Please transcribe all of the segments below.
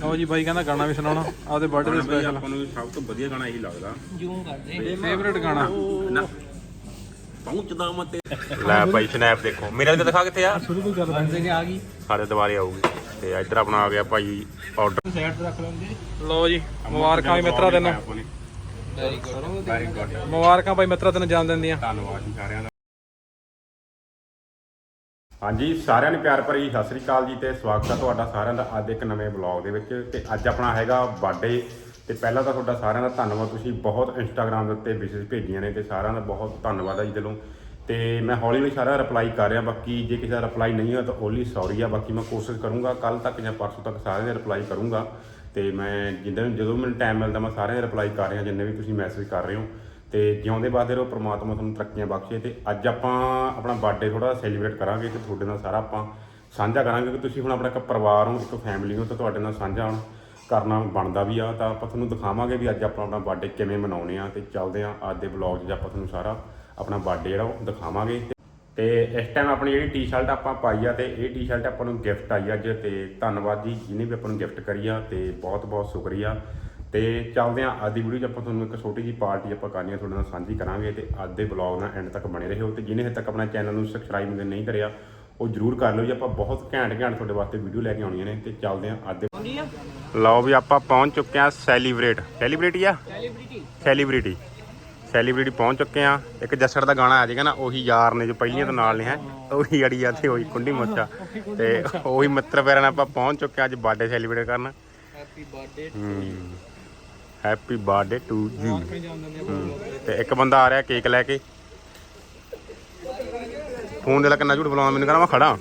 ਲਓ ਜੀ ਬਾਈ ਕਹਿੰਦਾ ਗਾਣਾ ਵੀ ਸੁਣਾਉਣਾ ਆਪਦੇ ਬਰਥਡੇ ਦੇ ਬਈ ਸਪੈਸ਼ਲ ਆਪਾਂ ਨੂੰ ਸਭ ਤੋਂ ਵਧੀਆ ਗਾਣਾ ਇਹੀ ਲੱਗਦਾ। ਜੂਮ ਕਰਦੇ ਫੇਵਰੇਟ ਗਾਣਾ? ਨਾ। ਪਹੁੰਚਦਾ ਮੈਂ ਤੇ। ਲੈ ਭਾਈ ਸਨੈਪ ਦੇਖੋ। ਮੇਰੇ ਤੇ ਦਿਖਾ ਕਿੱਥੇ ਆ? ਸ਼ੁਰੂ ਤੋਂ ਚੱਲ ਬੰਦੇ ਨੇ ਆ ਗਈ। ਸਾਡੇ ਦੁਬਾਰੇ ਆਊਗੀ। ਤੇ ਇੱਧਰ ਆਪਣਾ ਆ ਗਿਆ ਭਾਈ ਆਰਡਰ ਸਾਈਡ ਤੇ ਰੱਖ ਲੈਂਦੇ ਲਓ ਜੀ ਮੁਬਾਰਕਾਂ ਵੀ ਮਿੱਤਰਾ ਤੈਨੂੰ। ਵੈਰੀ ਗੁੱਡ ਵੈਰੀ ਗੁੱਡ ਮੁਬਾਰਕਾਂ ਭਾਈ ਮਿੱਤਰਾ ਤੈਨੂੰ ਜਨਮ ਦਿਨ ਦੀਆਂ ਧੰਨਵਾਦ ਜੀ ਸਾਰਿਆਂ ਦਾ। ਹਾਂਜੀ, ਸਾਰਿਆਂ ਨੂੰ ਪਿਆਰ ਭਰੀ ਸਤਿ ਸ੍ਰੀ ਅਕਾਲ ਜੀ ਤੇ ਸਵਾਗਤ ਹੈ ਤੁਹਾਡਾ ਸਾਰਿਆਂ ਦਾ ਅੱਜ ਇੱਕ ਨਵੇਂ ਬਲੌਗ ਦੇ ਵਿੱਚ ਤੇ ਅੱਜ ਆਪਣਾ ਹੈਗਾ ਬਰਥਡੇ ਤੇ ਪਹਿਲਾਂ ਤਾਂ ਤੁਹਾਡਾ ਸਾਰਿਆਂ ਦਾ ਧੰਨਵਾਦ, ਤੁਸੀਂ ਬਹੁਤ ਇੰਸਟਾਗ੍ਰam ਦੇ ਉੱਤੇ ਮੈਸੇਜ ਭੇਜੀਆਂ ਨੇ ਤੇ ਸਾਰਿਆਂ ਦਾ ਬਹੁਤ ਧੰਨਵਾਦ ਹੈ ਜੀ ਦਿਲੋਂ। ਤੇ ਮੈਂ ਹੌਲੀ ਹੌਲੀ ਸਾਰਾ ਰਿਪਲਾਈ ਕਰ ਰਿਹਾ, ਬਾਕੀ ਜੇ ਕਿਸੇ ਦਾ ਰਿਪਲਾਈ ਨਹੀਂ ਹੋਇਆ ਤਾਂ ਓਨਲੀ ਸੌਰੀ ਆ, ਬਾਕੀ ਮੈਂ ਕੋਸ਼ਿਸ਼ ਕਰੂੰਗਾ ਕੱਲ ਤੱਕ ਜਾਂ ਪਰਸੋਂ ਤੱਕ ਸਾਰਿਆਂ ਦੇ ਰਿਪਲਾਈ ਕਰੂੰਗਾ। ਤੇ ਮੈਂ ਜਿੱਦਾਂ ਜਦੋਂ ਮੈਨੂੰ ਟਾਈਮ ਮਿਲਦਾ, ਮੈਂ ਸਾਰਿਆਂ ਦੇ ਰਿਪਲਾਈ ਕਰ ਰਿਹਾ, ਜਿੰਨੇ ਵੀ ਤੁਸੀਂ ਮੈਸੇਜ ਕਰ ਰਹੇ ਹੋ। ਤੇ ਜਿਉਂਦੇ ਬਾਦੇ ਰਹੋ ਪ੍ਰਮਾਤਮਾ ਤੁਹਾਨੂੰ ਤਰੱਕੀਆਂ ਬਖਸ਼ੇ ਤੇ ਅੱਜ ਆਪਾਂ ਆਪਣਾ ਬਰਥਡੇ ਥੋੜਾ ਸੈਲੀਬ੍ਰੇਟ ਕਰਾਂਗੇ ਤੇ ਤੁਹਾਡੇ ਨਾਲ ਸਾਰਾ ਆਪਾਂ ਸਾਂਝਾ ਕਰਾਂਗੇ ਕਿ ਤੁਸੀਂ ਹੁਣ ਆਪਣਾ ਇੱਕ ਪਰਿਵਾਰ ਹੋ, ਇੱਕ ਫੈਮਿਲੀ ਹੋ ਤਾਂ ਤੁਹਾਡੇ ਨਾਲ ਸਾਂਝਾ ਹੁਣ ਕਰਨਾ ਬਣਦਾ ਵੀ ਆ ਤਾਂ ਆਪਾਂ ਤੁਹਾਨੂੰ ਦਿਖਾਵਾਂਗੇ ਵੀ ਅੱਜ ਆਪਾਂ ਆਪਣਾ ਬਰਥਡੇ ਕਿਵੇਂ ਮਨਾਉਣੇ ਆ ਤੇ ਚੱਲਦੇ ਆ ਅੱਜ ਦੇ ਵਲੌਗ 'ਚ ਆਪਾਂ ਤੁਹਾਨੂੰ ਸਾਰਾ ਆਪਣਾ ਬਰਥਡੇ ਜਿਹੜਾ ਉਹ ਦਿਖਾਵਾਂਗੇ ਤੇ- ਇਸ ਟਾਈਮ ਆਪਣੀ ਜਿਹੜੀ ਟੀ-ਸ਼ਰਟ ਆਪਾਂ ਪਾਈ ਆ ਤੇ ਇਹ ਟੀ-ਸ਼ਰਟ ਆਪਾਂ ਨੂੰ ਗਿਫਟ ਆਈ ਅੱਜ ਤੇ ਧੰਨਵਾਦ ਜੀ, ਜਿਹਨੇ ਵੀ ਆਪਾਂ ਨੂੰ ਗਿਫਟ ਕਰੀ ਆ ਤੇ ਬਹੁਤ ਬਹੁਤ ਸ਼ੁਕਰੀਆ। ਤੇ ਚੱਲਦੇ ਆ ਅੱਜ ਦੀ ਵੀਡੀਓ 'ਚ ਆਪਾਂ ਤੁਹਾਨੂੰ ਇੱਕ ਛੋਟੀ ਜੀ ਪਾਰਟੀ ਆਪਾਂ ਕਰਨੀ ਆ ਤੁਹਾਡੇ ਨਾਲ ਸਾਂਝੀ ਕਰਾਂਗੇ ਤੇ ਅੱਜ ਦੇ ਵਲੌਗ ਨਾਲ ਐਂਡ ਤੱਕ ਬਣੇ ਰਹੋ ਤੇ ਜਿਹਨੇ ਹਜੇ ਤੱਕ ਆਪਣਾ ਚੈਨਲ ਨੂੰ ਸਬਸਕ੍ਰਾਈਬ ਨਹੀਂ ਕਰਿਆ ਉਹ ਜਰੂਰ ਕਰ ਲਓ ਜੀ। ਆਪਾਂ ਬਹੁਤ ਘੈਂਟ ਘੈਂਟ ਤੁਹਾਡੇ ਵਾਸਤੇ ਵੀਡੀਓ ਲੈ ਕੇ ਆਉਣੀਆਂ ਨੇ ਤੇ ਚੱਲਦੇ ਆ ਅੱਜ ਦੇ ਲਓ ਵੀ ਆਪਾਂ ਪਹੁੰਚ ਚੁੱਕੇ ਆ ਸੈਲੀਬ੍ਰੇਟ ਸੈਲੀਬ੍ਰਿਟੀ ਆ? ਸੈਲੀਬ੍ਰਿਟੀ ਸੈਲੀਬ੍ਰਿਟੀ ਸੈਲੀਬ੍ਰਿਟੀ ਪਹੁੰਚ ਚੁੱਕੇ ਆ ਇੱਕ ਜੱਸੜ ਦਾ ਗਾਣਾ ਆ ਜਾਏਗਾ ਨਾ ਉਹੀ ਯਾਰ ਨੇ ਜੋ ਪਹਿਲੀਆਂ ਤੋਂ ਨਾਲ ਨੇ ਹੈ ਉਹੀ ਅੜੀ ਆ ਤੇ ਉਹੀ ਕੁੰਡੀ ਮੋਚਾ। ਤੇ ਉਹੀ ਮਿੱਤਰ ਪਿਆਰਾਂ ਨਾਲ ਆਪਾਂ ਪਹੁੰਚ ਚੁੱਕੇ ਆ ਅੱਜ ਬਰਥਡੇ ਸੈਲੀਬ੍ਰੇਟ ਕਰਨ। Happy birthday happy birthday to you ਤੇ ਇੱਕ ਬੰਦਾ ਆ ਰਿਹਾ ਕੇਕ ਲੈ ਕੇ। ਫੋਨ ਦੇ ਲਾ ਕਿੰਨਾ ਝੂਠ ਬੁਲਾਉਣਾ ਮੈਨੂੰ ਕਹਿੰਦਾ ਮੈਂ ਖੜਾ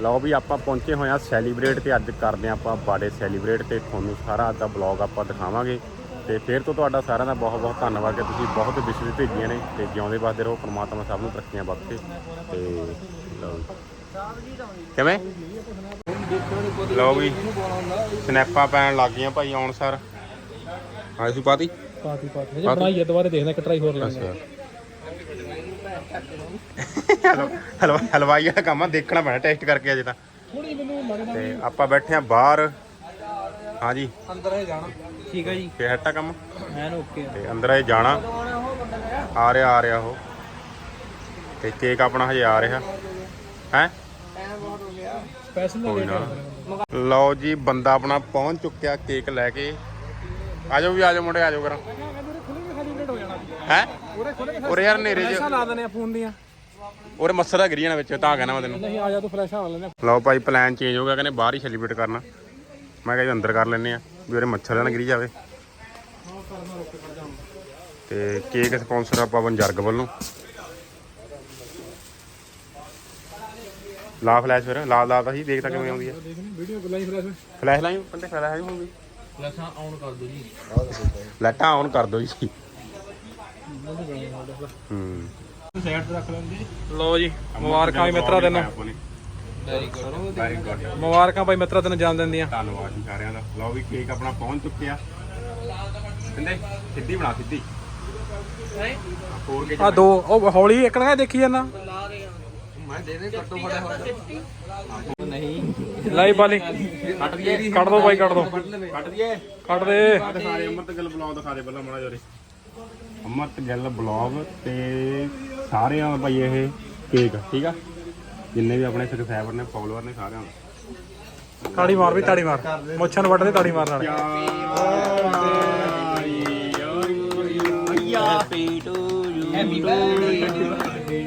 ਲਓ ਵੀ ਆਪਾਂ ਪਹੁੰਚੇ ਹੋਏ ਆ ਸੈਲੀਬ੍ਰੇਟ ਤੇ ਅੱਜ ਕਰਦੇ ਆ ਆਪਾਂ ਬਰਥਡੇ ਸੈਲੀਬ੍ਰੇਟ ਤੇ ਤੁਹਾਨੂੰ ਸਾਰਾ ਅੱਜ ਦਾ ਬਲੌਗ ਆਪਾਂ ਦਿਖਾਵਾਂਗੇ। ਤੇ ਫਿਰ ਤੋਂ ਤੁਹਾਡਾ ਸਾਰਿਆਂ ਦਾ ਬਹੁਤ ਬਹੁਤ ਧੰਨਵਾਦ ਕਿ ਤੁਸੀਂ ਬਹੁਤ ਵਿਸ਼ੇਸ਼ ਭੇਜੀਆਂ ਨੇ ਤੇ ਜਿਉਂਦੇ ਵਾਸਤੇ ਰਹੋ, ਪਰਮਾਤਮਾ ਸਭ ਨੂੰ ਤਰੱਕੀਆਂ ਬਖਸ਼ੇ। ਤੇ ਲਓ ਕਿਵੇਂ? ਲਓ ਵੀ ਸਨੈਪਾਂ ਪੈਣ ਲੱਗ ਗਈਆਂ ਭਾਈ ਆਉਣ ਸਰ। ਆਈ ਸੀ ਪਾਤੀ? ਪਾਤੀ ਪਾਤੀ। ਜੇ ਬਣਾਈਏ ਦੁਬਾਰੇ ਦੇਖਦੇ ਇੱਕ ਟਰਾਈ ਹੋਰ ਲਾਂਗੇ ਹਲੋ ਹਲਵਾਈ ਵਾਲਾ ਕੰਮ ਆ ਦੇਖਣਾ ਪੈਣਾ ਟੈਸਟ ਕਰਕੇ ਅਜੇ ਤਾਂ। ਥੋੜੀ ਮੈਨੂੰ ਲੱਗਦਾ ਤੇ ਆਪਾਂ ਬੈਠੇ ਆ ਬਾਹਰ। ਹਾਂਜੀ। ਅੰਦਰ ਹੀ ਜਾਣਾ। ਠੀਕ ਹੈ ਜੀ। ਫੇਰ ਹਟਾ ਕੰਮ? ਐਨ ਓਕੇ ਤੇ ਅੰਦਰ ਇਹ ਜਾਣਾ। ਆ ਰਿਹਾ ਆ ਰਿਹਾ ਉਹ। ਤੇ ਕੇਕ ਆਪਣਾ ਹਜੇ ਆ ਰਿਹਾ। ਹੈ? ਸਪੈਸ਼ਲ ਕੋਈ ਨਾ। ਲਓ ਜੀ ਬੰਦਾ ਆਪਣਾ ਪਹੁੰਚ ਚੁੱਕਿਆ ਕੇਕ ਲੈ ਕੇ। ਆਜੋ ਵੀ ਆਜੋ ਮੁੰਡੇ ਆਜੋ ਕਰਾਂ ਹੈ? ਉਰੇ ਯਾਰ ਨੇਰੇ ਚ। ਲਾ ਦਨੇ ਆ ਫੋਨ ਦੀਆਂ। ਉਰੇ ਮੱਛਰ ਦਾ ਗਿਰੀ ਜਾਣਾ ਵਿੱਚ ਤਾਂ ਕਹਿਣਾ ਮੈਂ ਤੈਨੂੰ। ਨਹੀਂ ਆ ਜਾ ਤੂੰ ਫਲੈਸ਼ਾਂ ਲਾ ਲੈਣੇ ਲਓ ਭਾਈ ਪਲਾਨ ਚੇਂਜ ਹੋ ਗਿਆ ਕਹਿੰਦੇ ਬਾਹਰ ਹੀ ਸੈਲੀਬ੍ਰੇਟ ਕਰਨਾ। ਮੈਂ ਕਿਹਾ ਜੀ ਅੰਦਰ ਕਰ ਲੈਨੇ ਆ ਵੀ ਉਰੇ ਮੱਛਰ ਨਾ ਗਿਰੀ ਜਾਵੇ। ਤੇ ਕੇਕ ਸਪਾਂਸਰ ਆ ਪਵਨ ਜਰਗ ਵੱਲੋਂ। ਲਾ ਫਲੈਸ਼ ਫਿਰ ਲਾ ਲਾ ਤਾਂ ਸੀ ਦੇਖ ਤਾਂ ਕਿਵੇਂ ਆਉਂਦੀ ਆ। ਦੇਖ ਨਹੀਂ ਵੀਡੀਓ ਬੁਲਾਈ ਫਲੈਸ਼ ਫਲੈਸ਼ ਲਾਈ ਪੰਡੇ ਫਲੈਸ਼ ਹੁਣ ਵੀ ਪਲਸਾਂ ਆਨ ਕਰ ਦੋ ਜੀ। ਲਾਈਟਾਂ ਆਨ ਕਰ ਦਿਓ ਜੀ। ਹੂੰ। ਸਾਈਡ ਤੇ ਰੱਖ ਲੈਂਦੇ। ਲਓ ਜੀ ਮੁਬਾਰਕਾਂ ਵੀ ਮਿੱਤਰਾ ਤੈਨੂੰ। ਵੈਰੀ ਗੁੱਡ ਵੈਰੀ ਗੁੱਡ ਮੁਬਾਰਕਾਂ ਭਾਈ ਮਿੱਤਰਾ ਤੈਨੂੰ ਧੰਨਵਾਦ ਜੀ ਸਾਰਿਆਂ ਦਾ। ਲਓ ਵੀ ਕੇਕ ਆਪਣਾ ਪਹੁੰਚ ਚੁੱਕਿਆ। ਕਹਿੰਦੇ ਸਿੱਧੀ ਬਣਾ ਸਿੱਧੀ। ਆ ਦੋ ਉਹ ਹੌਲੀ ਇੱਕ ਨਾ ਦੇਖੀ ਜਾਂਦਾ ਮੈਂ ਦੇ ਦੇ ਕੱਟੋ ਫੜਾ ਹੋਇਆ ਨਹੀਂ। ਲਾਈ ਬਾਲੀ। ਕੱਟ ਦਈਏ ਕੱਢ ਦੋ ਬਾਈ ਕੱਢ ਦੋ। ਕੱਟ ਦਈਏ। ਕੱਢ ਦੇ। ਦਿਖਾ ਦੇ ਅਮਰਤ ਗਿੱਲ ਬਲੌਗ ਦਿਖਾ ਦੇ ਪਹਿਲਾਂ ਮਾੜਾ ਜੋਰੇ ਅਮਰਤ ਗਿੱਲ ਬਲੌਗ ਤੇ ਸਾਰਿਆਂ ਦਾ ਭਾਈ ਇਹ ਕੇਕ ਠੀਕ ਆ? ਜਿੰਨੇ ਵੀ ਆਪਣੇ ਸਬਸਕ੍ਰਾਈਬਰ ਨੇ ਫੋਲੋਅਰ ਨੇ ਸਾਰਿਆਂ ਦਾ। ਤਾੜੀ ਮਾਰ ਵੀ ਤਾੜੀ ਮਾਰ। ਮੁੱਛਾਂ ਨੂੰ ਵੱਢ ਦੇ ਤਾੜੀ ਮਾਰ ਨਾਲ happy to you happy birthday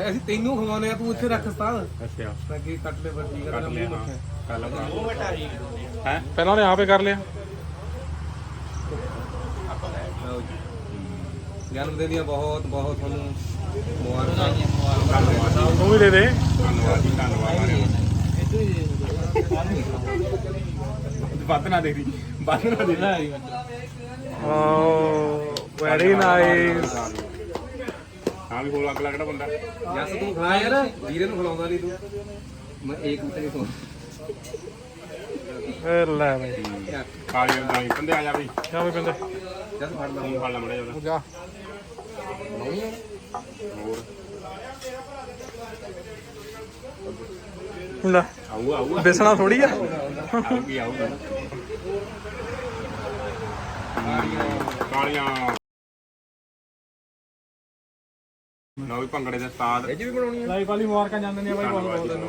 ਅਸੀਂ ਤੈਨੂੰ ਖਵਾਉਨੇ ਆ ਤੂੰ ਇੱਥੇ ਰੱਖ ਸਤਾਨ ਅੱਛਾ। ਤਾਂ ਕਿ ਕੱਟ ਲੈ ਬੱਜੀ ਕੱਟ ਲਿਆ ਹਾਂ। ਕੱਲ ਹੈ? ਪਹਿਲਾਂ ਉਹਨੇ ਆਪੇ ਕਰ ਲਿਆ। ਜਨਮ ਦਿਨ ਦੀਆਂ ਬਹੁਤ ਬਹੁਤ ਤੁਹਾਨੂੰ ਮੁਬਾਰਕਾਂ। ਧੰਨਵਾਦ। ਤੂੰ ਵੀ ਦੇ ਦੇ। ਧੰਨਵਾਦ ਜੀ ਧੰਨਵਾਦ ਵੱਧ ਨਾ ਦੇ ਦੀ ਵੱਧ ਨਾ ਦੇ ਦੀ। ਓ ਵੈਰੀ ਨਾਈਸ ਹਾਂ ਵੀ ਹੋਰ ਅਗਲਾ ਕਿਹੜਾ ਬੰਦਾ। ਜੱਸ ਤੂੰ ਖਾ ਯਾਰ ਵੀਰੇ ਨੂੰ ਖਿਲਾਉਂਦਾ ਨਹੀਂ ਤੂੰ। ਮੈਂ ਇੱਕ ਮਿੰਟ ਨਹੀਂ ਫੇਰ ਲੈ ਬਈ। ਕਾਲੇ ਦਾ ਬੰਦੇ ਆ ਜਾ ਵੀ ਜਾ ਵੀ ਪਿੰਦੇ ਜੱਸ ਫੜ ਲਾ। ਫੜ ਲੈ ਮੜੇ ਜਾ ਜਾ। ਹੋਰ। ਲੈ। ਆਊਗਾ ਆਊਗਾ। ਬੇਸਣਾ ਥੋੜੀ ਆ। ਆਊਗੀ ਆਊਗਾ। ਕਾਲੀਆਂ।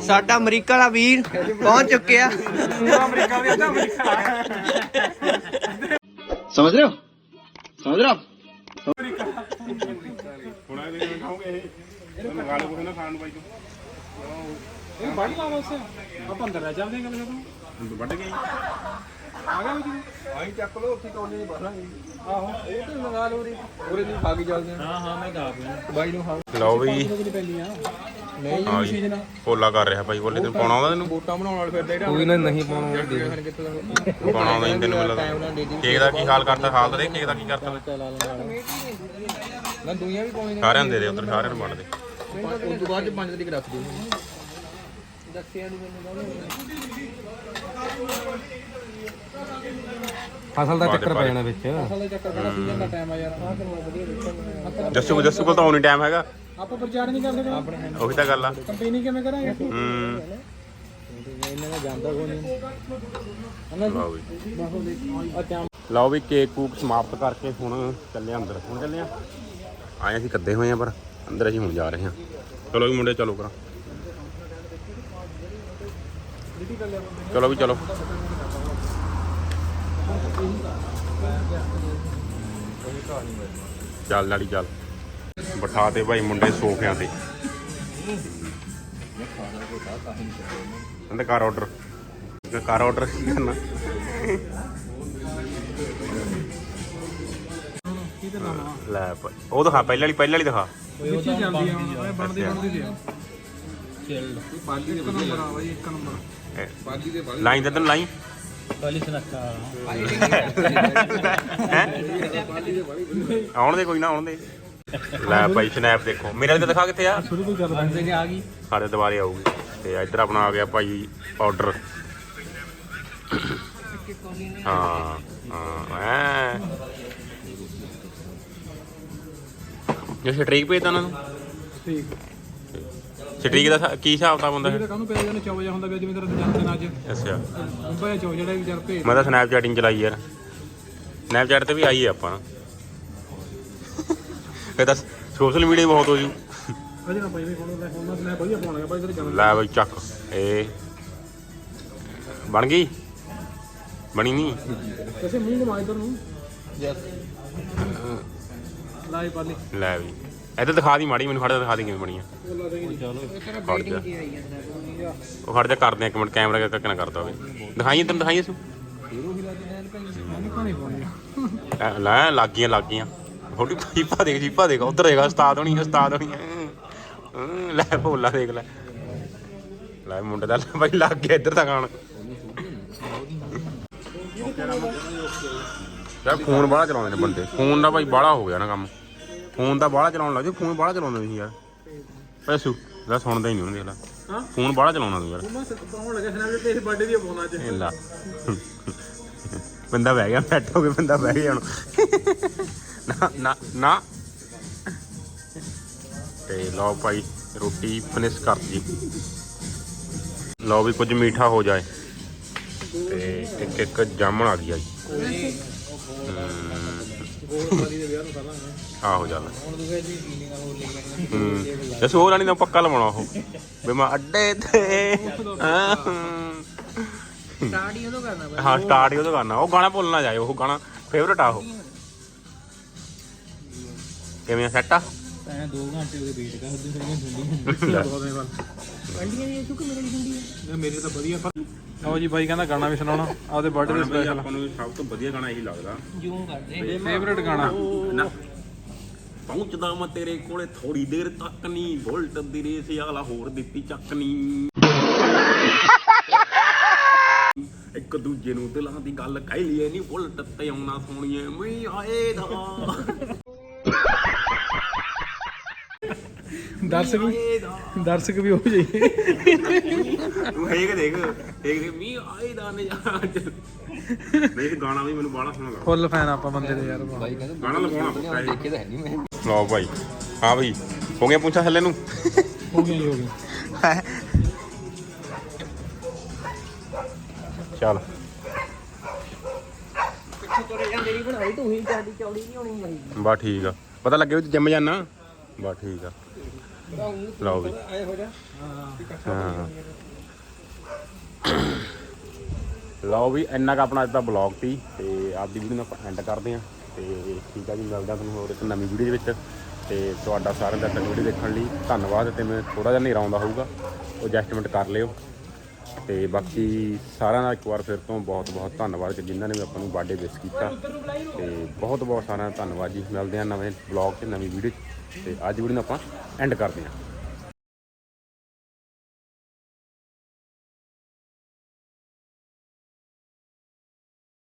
ਸਾਡਾ ਅਮਰੀਕਾ ਵਾਲਾ ਵੀਰ ਪਹੁੰਚ ਚੁੱਕਿਆ। ਸਮਝ ਰਹੇ ਹੋ? ਸਮਝ ਰਹੇ ਹੋ? ਇਹ ਇਹਨੂੰ ਲਾਵਾਂ ਉਸੇ ਆਪਾਂ ਅੰਦਰ ਰਹਿ ਜਾਂਦੇ ਹਾਂ ਗੱਲ ਖਤਮ। ਵੱਢ ਗਈ ਆ ਗਿਆ ਵੀ ਆਈ ਚੱਕ ਲੋ ਉੱਥੇ ਕੋਨੇ ਨਹੀਂ ਬਾਹਾਂਗੇ ਆਹੋ ਉਹ ਤੇ ਮੰਗਾ ਲਓ ਉਰੇ। ਉਰੇ ਨਹੀਂ ਖਾ ਕੇ ਚੱਲਦੇ ਹਾਂ ਹਾਂ ਮੈਂ ਗਾ ਬਾਈ ਨੂੰ ਖਾ। ਲਓ ਵੀ। ਨਹੀਂ ਪੈਂਦੀਆਂ ਨਹੀਂ ਹਾਂ ਜੀ। ਪੋਲਾ ਕਰ ਰਿਹਾ ਭਾਈ ਬੋਲੇ ਤੈਨੂੰ ਪਾਉਣਾ ਆਉਂਦਾ ਤੈਨੂੰ? ਬੋਟਾਂ ਬਣਾਉਣ ਵਾਲੇ ਫਿਰਦੇ ਜਿਹੜਾ। ਕੋਈ ਨਾ ਨਹੀਂ ਪਾਉਣਾ ਦੇਖ ਕਿੱਥੇ ਦਾ ਪਾਉਣਾ ਆਉਂਦਾ ਨਹੀਂ ਤੈਨੂੰ ਟਾਈਮ ਮਿਲਦਾ ਨਾਲ ਦੇ ਦੀ। ਕੇਕ ਦਾ ਕੀ ਹਾਲ ਕਰਤਾ ਹਾਲ ਤਾਂ ਦੇ ਕੇਕ ਦਾ ਕੀ ਕਰਤਾ। ਨਾ ਦੁਨੀਆ ਵੀ ਪਾਉਣੀ ਸਾਰਿਆਂ ਨੂੰ ਦੇ ਦੇ ਉਧਰ ਸਾਰਿਆਂ ਨੂੰ ਵੰਡ ਦੇ। ਉਸ ਤੋਂ ਬਾਅਦ ਚ 5 ਤਰੀਕ ਰੱਖ ਦਿਓ ਦੱਸਿਆ ਨਹੀਂ ਮੈਨੂੰ। ਫਸਲ ਦਾ ਚੱਕਰ ਪੈ ਜਾਣਾ ਵਿੱਚ। ਅਸਲ ਚੱਕਰ ਬੜਾ ਸੀਜ਼ਨ ਦਾ ਟਾਈਮ ਆ ਯਾਰ ਆਹ ਕਰਵਾ ਵਧੀਆ ਦੇਖਾਂਗੇ ਜੱਸੂ ਜੱਸੂ ਕੋਲ ਤਾਂ ਆਉਣੀ ਟਾਈਮ ਹੈਗਾ। ਆਪਾਂ ਪ੍ਰਚਾਰ ਨਹੀਂ ਕਰਦੇ ਆਪਣੇ ਉਹੀ ਤਾਂ ਗੱਲ ਆ। ਕੰਪੇਨਿੰਗ ਕਿਵੇਂ ਕਰਾਂਗੇ? ਹੂੰ। ਇਹਨਾਂ ਦਾ ਜਾਂਦਾ ਕੋਈ ਨਹੀਂ ਲਓ ਵੀ ਅੱਛਾ ਲਓ ਵੀ ਕੇਕ ਕੂਕ ਸਮਾਪਤ ਕਰਕੇ ਹੁਣ ਚੱਲੇ ਅੰਦਰ। ਹੁਣ ਚੱਲੇ ਆ। ਆਏ ਅਸੀਂ ਕੱਦੇ ਹੋਏ ਆ ਪਰ ਅੰਦਰ ਅਸੀਂ ਹੁਣ ਜਾ ਰਹੇ ਹਾਂ। ਚਲੋ ਵੀ ਮੁੰਡੇ ਚਲੋ ਕਰਾਂ। ਚਲੋ ਵੀ ਚਲੋ। ਚੱਲ ਲਾੜੀ ਚੱਲ। ਬਿਠਾ ਦੇ ਭਾਈ ਮੁੰਡੇ ਸੋਫਿਆਂ ਤੇ। ਕਹਿੰਦੇ ਕਰ ਆਰਡਰ ਕਰ ਆਰਡਰ ਕੀ ਕਰਨਾ? ਲੈ ਭਾਈ। ਉਹ ਦਿਖਾ ਪਹਿਲਾਂ ਵਾਲੀ ਪਹਿਲਾਂ ਵਾਲੀ ਦਿਖਾ। ਪਿੱਛੇ ਜਾਂਦੀ ਆ ਇਹ ਬਣਦੀ ਬਣਦੀ ਦੀ ਆ। ਪਾਲੀ ਦੇ ਨੰਬਰ ਆ ਬਾਈ ਇੱਕ ਨੰਬਰ। ਲਾਈਨ ਤੇ ਤੈਨੂੰ ਲਾਈਨ। ਆਉਣ ਦੇ ਕੋਈ ਨਾ ਆਉਣ ਦੇ ਲੈ ਭਾਈ ਸਨੈਪ ਦੇਖੋ। ਮੇਰੇ ਵਾਲੇ ਤੇ ਦਿਖਾ ਕਿੱਥੇ ਆ? ਸ਼ੁਰੂ ਤੋਂ ਚੱਲ ਬੰਦੇ ਆ ਗਈ। ਸਾਡੇ ਦੁਬਾਰੇ ਆਊਗੀ। ਤੇ ਇੱਧਰ ਆਪਣਾ ਆ ਗਿਆ ਭਾਈ ਪਾਊਡਰ ਹਾਂ ਹਾਂ ਐ। ਜੇ ਸਟ੍ਰੀਕ ਭੇਜਦਾ ਉਹਨਾਂ ਨੂੰ? ਠੀਕ ਸਟ੍ਰੀਕ ਦਾ ਕੀ ਹਿਸਾਬ ਤਾਂ ਹੁੰਦਾ ਇਹ ਤਾਂ ਕਾਹਨੂੰ ਪਿਆ ਜਾਨੇ ਚੌ ਹੁੰਦਾ ਪਿਆ ਜਿਵੇਂ ਤੇਰਾ ਜਨਮ ਦਿਨ ਅੱਜ ਅੱਛਾ। ਮੁੰਬਈ ਚੌ ਜਿਹੜਾ ਵੀ ਜਰ ਭੇਜ। ਮੈਂ ਤਾਂ ਸਨੈਪਚੈਟਿੰਗ ਚਲਾਈ ਯਾਰ। ਸਨੈਪਚੈਟ ਤੇ ਵੀ ਆਈ ਹੈ ਆਪਾਂ। ਇਹ ਤਾਂ ਸੋਸ਼ਲ ਮੀਡੀਆ ਬਹੁਤ ਹੋ ਜੂ। ਅਜੇ ਨਾ ਭਾਈ ਵੀ ਹੁਣ ਲੈ ਹੁਣ ਮੈਂ ਵਧੀਆ ਪਾਉਣ ਲੱਗਾ ਭਾਈ ਤੇਰੇ ਜਨਮ ਲੈ ਬਈ ਚੱਕ। ਇਹ ਬਣ ਗਈ? ਬਣੀ ਨਹੀਂ? ਕਿਸੇ ਮੂੰਹ ਘੁਮਾ ਇਧਰ ਨੂੰ। ਯੈਸ ਲਾਈ ਪਾਲੀ ਲੈ ਵੀ ਇੱਧਰ ਦਿਖਾ ਦੀ ਮਾੜੀ ਮੈਨੂੰ ਖੜਾ ਦਿਖਾ ਦੀ ਕਿਵੇਂ ਬਣੀ ਆ। ਖੜ ਜਾ। ਉਹ ਖੜ ਜਾ ਕਰਦੇ ਆ ਇੱਕ ਮਿੰਟ ਕੈਮਰਾ ਕਰਕੇ ਨਾ ਕਰਦਾ ਹੋਵੇ ਦਿਖਾਈਏ ਤੈਨੂੰ ਦਿਖਾਈਏ ਸੂ ਮੈਨੂੰ ਲੈ- ਲੱਗ ਗਈਆਂ ਲੱਗ ਗਈਆਂ ਥੋੜੀ ਜੀਪਾ ਦੇਖ ਜੀਪਾ ਦੇਖ। ਉਧਰ ਹੈਗਾ ਉਸਤਾਦ ਹੋਣੀ ਉਸਤਾਦ ਹੋਣੀ। ਹੂੰ, ਲੈ ਭੋਲਾ ਦੇਖ ਲੈ। ਲੈ ਮੁੰਡੇ ਦਾ ਬਾਈ ਲੱਗ ਗਿਆ ਇੱਧਰ ਤਾਂ ਖਾਣ ਯਾਰ ਫੋਨ ਬਾਹਲਾ ਚਲਾਉਂਦੇ ਨੇ ਬੰਦੇ। ਫੋਨ ਦਾ ਭਾਈ ਬਾਹਲਾ ਹੋ ਗਿਆ ਨਾ ਕੰਮ। ਫੋਨ ਦਾ ਬਾਹਲਾ ਚਲਾਉਣ ਲੱਗ ਜੇ ਫੋਨ ਬਾਹਲਾ ਚਲਾਉਂਦੇ ਨਹੀਂ ਯਾਰ। ਪੈਸੂ ਲੈ ਸੁਣਦਾ ਹੀ ਨਹੀਂ ਉਹਨੂੰ ਦੇਖ ਲੈ। ਹਾਂ? ਫੋਨ ਬਾਹਲਾ ਚਲਾਉਣਾ ਤੂੰ ਯਾਰ। ਮੈਂ ਪਾਉਣ ਲੱਗਾ ਸਨੈਪ ਤੇਰੇ ਬਰਥਡੇ ਦੀ ਪਾਉਣਾ ਅੱਜ ਇਹ ਲਾ। ਬੰਦਾ ਬਹਿ ਗਿਆ ਬੈਠ ਹੋ ਕੇ ਬੰਦਾ ਬਹਿ ਗਿਆ ਹੁਣ। ਨਾ ਨਾ ਨਾ। ਤੇ ਲਓ ਭਾਈ ਰੋਟੀ ਫਿਨਿਸ਼ ਕਰਤੀ। ਲਓ ਵੀ ਕੁਝ ਮੀਠਾ ਹੋ ਜਾਏ। ਤੇ ਇੱਕ ਇੱਕ ਜਾਮਣ ਆ ਗਈ ਆ ਜੀ ਆਹੋ ਚੱਲ। ਹੁਣ ਤੂੰ ਕਹਿੰਦੀ ਫੀਲਿੰਗ ਹੋਰ ਲੈ ਕੇ ਹੂੰ ਜਸ ਹੋਰ ਨਹੀਂ ਤਾਂ ਪੱਕਾ ਲਵਾਉਣਾ ਉਹ। ਵੀ ਮੈਂ ਅੱਡੇ ਤੇ। ਹਾਂ। ਸਟਾਰਟ ਹੀ ਉਦੋਂ ਕਰਨਾ ਹਾਂ ਸਟਾਰਟ ਹੀ ਉਹਦਾ ਕਰਨਾ। ਉਹ ਗਾਣਾ ਭੁੱਲਣਾ ਜਾਏ ਉਹ ਗਾਣਾ ਫੇਵਰਟ ਆ ਉਹ। ਕਿਵੇਂ ਸੈੱਟ ਆ? ਤਾਂ 2 ਘੰਟੇ ਉਹਦੇ ਵੇਟ ਕਰਦੇ ਹੋਏ ਠੰਡੀ ਲੈ, ਠੰਡੀਆਂ ਦੀ ਸੁੱਕ ਮੇਰੇ ਦੀ ਠੰਡੀ ਹੈ ਮੇਰੇ ਤਾਂ ਵਧੀਆ ਪਰ ਲਓ ਜੀ ਬਾਈ ਕਹਿੰਦਾ ਗਾਣਾ ਵੀ ਸੁਣਾਉਣਾ ਆਪਦੇ ਬਰਥਡੇ ਦੇ ਸਪੈਸ਼ਲ ਆਪਾਂ ਨੂੰ ਸਭ ਤੋਂ ਵਧੀਆ ਗਾਣਾ ਇਹੀ ਲੱਗਦਾ। ਜੂਮ ਕਰਦੇ ਫੇਵਰੇਟ ਗਾਣਾ। ਨਾ ਪਹੁੰਚਦਾ ਮੈਂ ਤੇਰੇ ਕੋਲੇ ਥੋੜੀ ਦੇਰ ਤੱਕ ਨਹੀਂ ਬੁਲਟ ਦੀ ਰੇਸ ਆਲਾ ਹੋਰ ਦਿੱਤੀ ਚੱਕ ਨਹੀਂ ਇੱਕ ਦੂਜੇ ਨੂੰ ਦਿਲਾਂ ਦੀ ਗੱਲ ਕਹਿ ਲਈਏ ਨਹੀਂ ਬੁਲਟ ਤੇ ਆਉਣਾ ਸੋਣੀਏ ਮੈਂ ਆਏ ਦਾ। ਦਰਸ਼ਕ ਵੀ ਦਰਸ਼ਕ ਵੀ ਹੋ ਜਾਈਏ। ਤੂੰ ਹੈਗ ਦੇਖ ਦੇਖ ਦੇਖ। ਮੀ ਆਏ ਦਾ ਨਜ਼ਾਰਾ ਅੱਜ। ਦੇਖ ਗਾਣਾ ਵੀ ਮੈਨੂੰ ਬਾਹਲਾ ਸੋਹਣਾ ਲੱਗਦਾ। ਫੁੱਲ ਫੈਨ ਆਪਾਂ ਬੰਦੇ ਦੇ ਯਾਰ ਬਾਈ ਕਹਿੰਦਾ ਗਾਣਾ ਲਗਾਉਣਾ ਪੱਕਾ। ਦੇਖੇ ਤਾਂ ਹੈ ਨਹੀਂ ਮੈਂ। ਲਓ ਭਾਈ ਹਾਂ ਭਾਈ ਹੋ ਗਿਆ ਪੁੱਛਾ ਥੱਲੇ ਨੂੰ? ਹੋ ਗਈ ਹੋ ਗਈ ਚੱਲ। ਪਿੱਛੇ ਤੁਰੇ ਜਾਂਦੇ ਨਹੀਂ ਬਣਾਈ ਤੂੰ ਹੀ ਜਿਆਦੀ ਚੌੜੀ ਨਹੀਂ ਹੋਣੀ ਚਾਹੀਦੀ ਬਾ ਠੀਕ ਆ। ਪਤਾ ਲੱਗੇ ਵੀ ਤੂੰ ਜਿੰਮ ਜਾਣਾ ਬਾ ਠੀਕ ਆ। ਲਓ ਵੀ। ਆਏ ਹੋ ਜਾ ਹਾਂ। ਲਓ ਵੀ, ਇੰਨਾ ਕੁ ਆਪਣਾ ਅੱਜ ਦਾ ਬਲੌਗ ਸੀ ਤੇ ਆਪਦੀ ਵੀਡੀਓ ਨੂੰ ਆਪਾਂ ਐਂਡ ਕਰਦੇ ਹਾਂ ਤੇ ਠੀਕ ਆ ਜੀ, ਮਿਲਦਾ ਤੁਹਾਨੂੰ ਹੋਰ ਇੱਕ ਨਵੀਂ ਵੀਡੀਓ ਦੇ ਵਿੱਚ ਤੇ ਤੁਹਾਡਾ ਸਾਰਿਆਂ ਦਾ ਤਨ ਵੀਡੀਓ ਦੇਖਣ ਲਈ ਧੰਨਵਾਦ ਤੇ ਮੈਂ ਥੋੜਾ ਜਿਹਾ ਹਨੇਰਾ ਆਉਂਦਾ ਹੋਊਗਾ, ਉਹ ਐਡਜਸਟਮੈਂਟ ਕਰ ਲਿਓ। ਤੇ ਬਾਕੀ ਸਾਰਿਆਂ ਦਾ ਇੱਕ ਵਾਰ ਫਿਰ ਤੋਂ ਬਹੁਤ ਬਹੁਤ ਧੰਨਵਾਦ ਕਿ ਜਿਨ੍ਹਾਂ ਨੇ ਵੀ ਆਪਾਂ ਨੂੰ ਬਰਥਡੇ ਵਿਸ਼ ਕੀਤਾ। ਤੇ ਬਹੁਤ ਬਹੁਤ ਸਾਰਿਆਂ ਦਾ ਧੰਨਵਾਦ ਜੀ। ਮਿਲਦੇ ਹਾਂ ਨਵੇਂ ਬਲੌਗ ਤੇ ਨਵੀਂ ਵੀਡੀਓ 'ਚ ਤੇ ਅੱਜ ਵੀਡੀਓ ਨੂੰ ਆਪਾਂ ਐਂਡ ਕਰਦੇ ਹਾਂ।